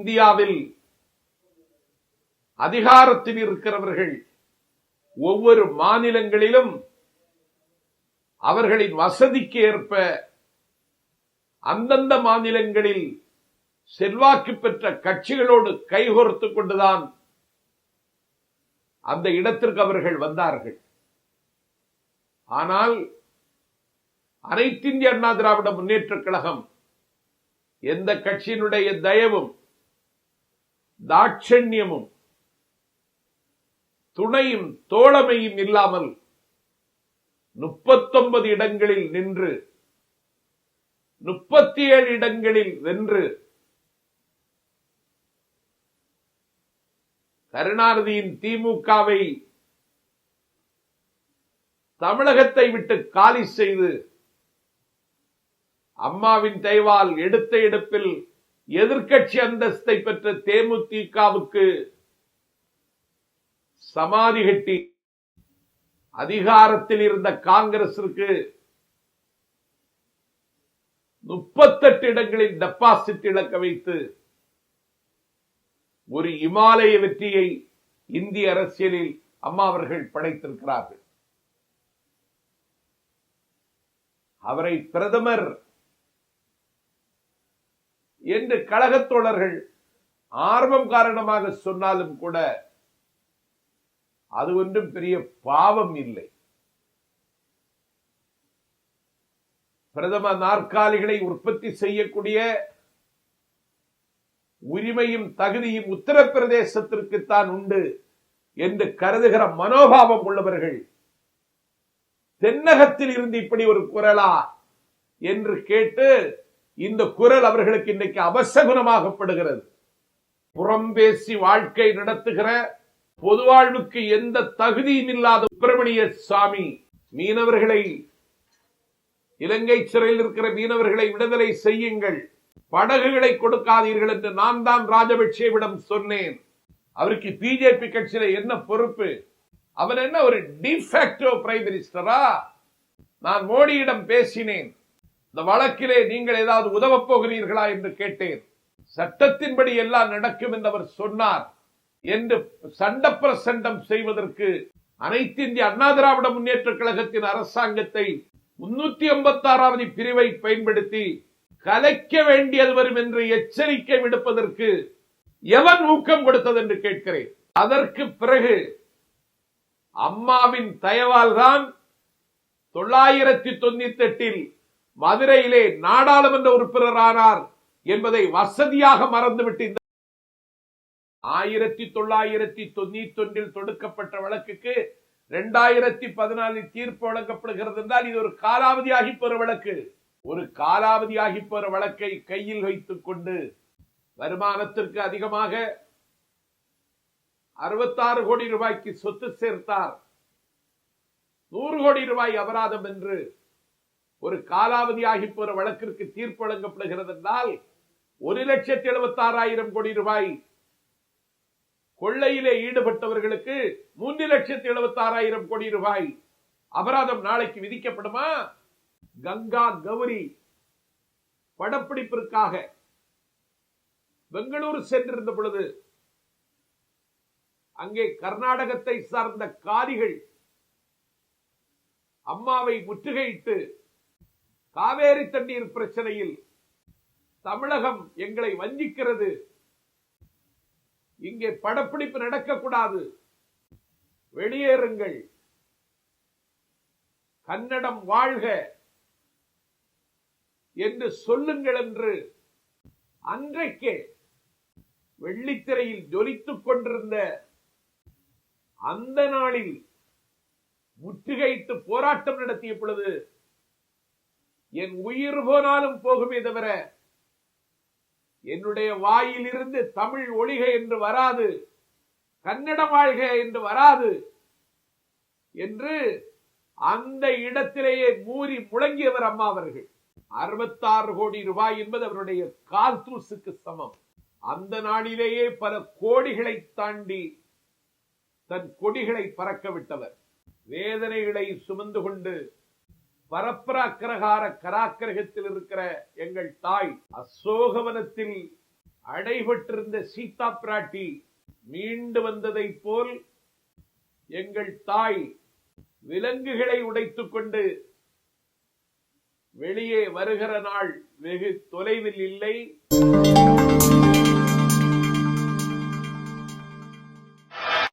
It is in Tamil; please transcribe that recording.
இந்தியாவில் அதிகாரத்தில் இருக்கிறவர்கள் ஒவ்வொரு மாநிலங்களிலும் அவர்களின் வசதிக்கு ஏற்ப அந்தந்த மாநிலங்களில் செல்வாக்கு பெற்ற கட்சிகளோடு கைகோர்த்துக் கொண்டுதான் அந்த இடத்திற்கு அவர்கள் வந்தார்கள். ஆனால் அனைத்திந்திய அண்ணா திராவிட முன்னேற்ற கழகம் எந்த கட்சியினுடைய தயவும் தாட்சண்யமும் துணையும் தோழமையும் இல்லாமல் முப்பத்தொன்பது இடங்களில் நின்று முப்பத்தி ஏழு இடங்களில் வென்று கருணாநிதியின் திமுகவை தமிழகத்தை விட்டு காலி செய்து அம்மாவின் தெய்வால் எடுத்த எடுப்பில் எதிர்கட்சி அந்தஸ்தை பெற்ற தேமுதிகவுக்கு சமாதி கட்டி அதிகாரத்தில் இருந்த காங்கிரசிற்கு முப்பத்தெட்டு இடங்களில் டெபாசிட் இழக்க வைத்து ஒரு இமாலய வெற்றியை இந்திய அரசியலில் அம்மா அவர்கள் படைத்திருக்கிறார்கள். அவரை பிரதமர் என்று கழகத் தோழர்கள் ஆர்வம் காரணமாக சொன்னாலும் கூட அது ஒன்றும் பெரிய பாவம் இல்லை. பிரதம நாற்காலிகளை உற்பத்தி செய்யக்கூடிய உரிமையும் தகுதியும் உத்தரப்பிரதேசத்திற்குத்தான் உண்டு என்று கருதுகிற மனோபாவம் உள்ளவர்கள் தென்னகத்தில் இருந்து இப்படி ஒரு குரலா என்று கேட்டு இந்த குரல் அவர்களுக்கு இன்றைக்கு அவசகுணமாகப்படுகிறது. புறம்பேசி வாழ்க்கை நடத்துகிற பொது வாழ்வுக்கு எந்த தகுதியும் இல்லாத சுப்பிரமணிய சுவாமி மீனவர்களை இலங்கை சிறையில் இருக்கிற மீனவர்களை விடுதலை செய்யுங்கள். படகுகளை கொடுக்காதீர்கள் என்று நான் தான் ராஜபக்சேவிடம் சொன்னேன். அவருக்கு பிஜேபி கட்சியில என்ன பொறுப்பு? அவர் என்ன ஒரு டிஃபேக்டோ பிரைம் மினிஸ்டரா நான் மோடியிடம் பேசினேன். இந்த வழக்கிலே நீங்கள் ஏதாவது உதவப் போகிறீர்களா என்று கேட்டேன். சட்டத்தின்படி எல்லாம் நடக்கும் என்று அவர் சொன்னார். என்று சண்ட பிரசண்டம் செய்வதற்கு அனைத்து இந்திய அண்ணா திராவிட முன்னேற்ற கழகத்தின் அரசாங்கத்தை முன்னூத்தி ஐம்பத்தி ஆறாவது பிரிவை பயன்படுத்தி கலைக்க வேண்டியது வரும் என்று எச்சரிக்கை விடுப்பதற்கு எவன் ஊக்கம் கொடுத்தது என்று கேட்கிறேன். அதற்கு பிறகு அம்மாவின் தயவால் தான் தொள்ளாயிரத்தி தொண்ணூத்தி எட்டில் மதுரையிலே நாடாளுமன்ற உறுப்பினரானார் என்பதை வசதியாக மறந்துவிட்டு இந்த ஆயிரத்தி தொள்ளாயிரத்தி தொண்ணூத்தி ஒன்றில் தொடுக்கப்பட்ட வழக்குக்கு இரண்டாயிரத்தி பதினாலில் தீர்ப்பு வழங்கப்படுகிறது என்றால் இது ஒரு காலாவதியாகி போற வழக்கு. ஒரு காலாவதியாகி போற வழக்கை கையில் வைத்துக் கொண்டு வருமானத்திற்கு அதிகமாக அறுபத்தாறு கோடி ரூபாய்க்கு சொத்து சேர்த்தார். நூறு கோடி ரூபாய் அபராதம் என்று ஒரு காலாவதியாகி போற வழக்கிற்கு தீர்ப்பு வழங்கப்படுகிறது என்றால் ஒரு லட்சத்தி எழுபத்தாறாயிரம் கோடி ரூபாய் கொள்ளையிலே ஈடுபட்டவர்களுக்கு மூன்று லட்சத்தி எழுபத்தாறாயிரம் கோடி ரூபாய் அபராதம் நாளைக்கு விதிக்கப்படுமா? கங்கா கௌரி படப்பிடிப்பிற்காக பெங்களூர் சென்றிருந்த பொழுது அங்கே கர்நாடகத்தை சார்ந்த காரிகள் அம்மாவை முற்றுகையிட்டு காவேரி தண்ணீர் பிரச்சனையில் தமிழகம் எங்களை வஞ்சிக்கிறது. இங்கே படப்பிடிப்பு நடக்கக்கூடாது. வெளியேறுங்கள். கன்னடம் வாழ்க என்று சொல்லுங்கள் என்று அன்றைக்கே வெள்ளித்திரையில் ஜொலித்துக் கொண்டிருந்த அந்த நாளில் முற்றுகையிட்டு போராட்டம் நடத்திய பொழுது என் உயிர் போனாலும் போகுமே தவிர என்னுடைய வாயிலிருந்து தமிழ் ஒழிக என்று வராது கன்னடம் வாழ்க என்று வராது என்று அந்த இடத்திலேயே மூறி முழங்கியவர் அம்மா அவர்கள். அறுபத்தாறு கோடி ரூபாய் என்பது அவருடைய கால் தூசுக்கு சமம். அந்த நாளிலேயே பல கோடிகளை தாண்டி தன் கொடிகளை பறக்க விட்டவர். வேதனைகளை சுமந்து கொண்டு பரப்பராக்கிரகார கராக்கிரகத்தில் இருக்கிற எங்கள் தாய் அசோகவனத்தில் அடைபட்டிருந்த சீதா பிராட்டி மீண்டு வந்ததைப் போல் எங்கள் தாய் விலங்குகளை உடைத்துக் கொண்டு வெளியே வருகிற நாள் வெகு தொலைவில் இல்லை.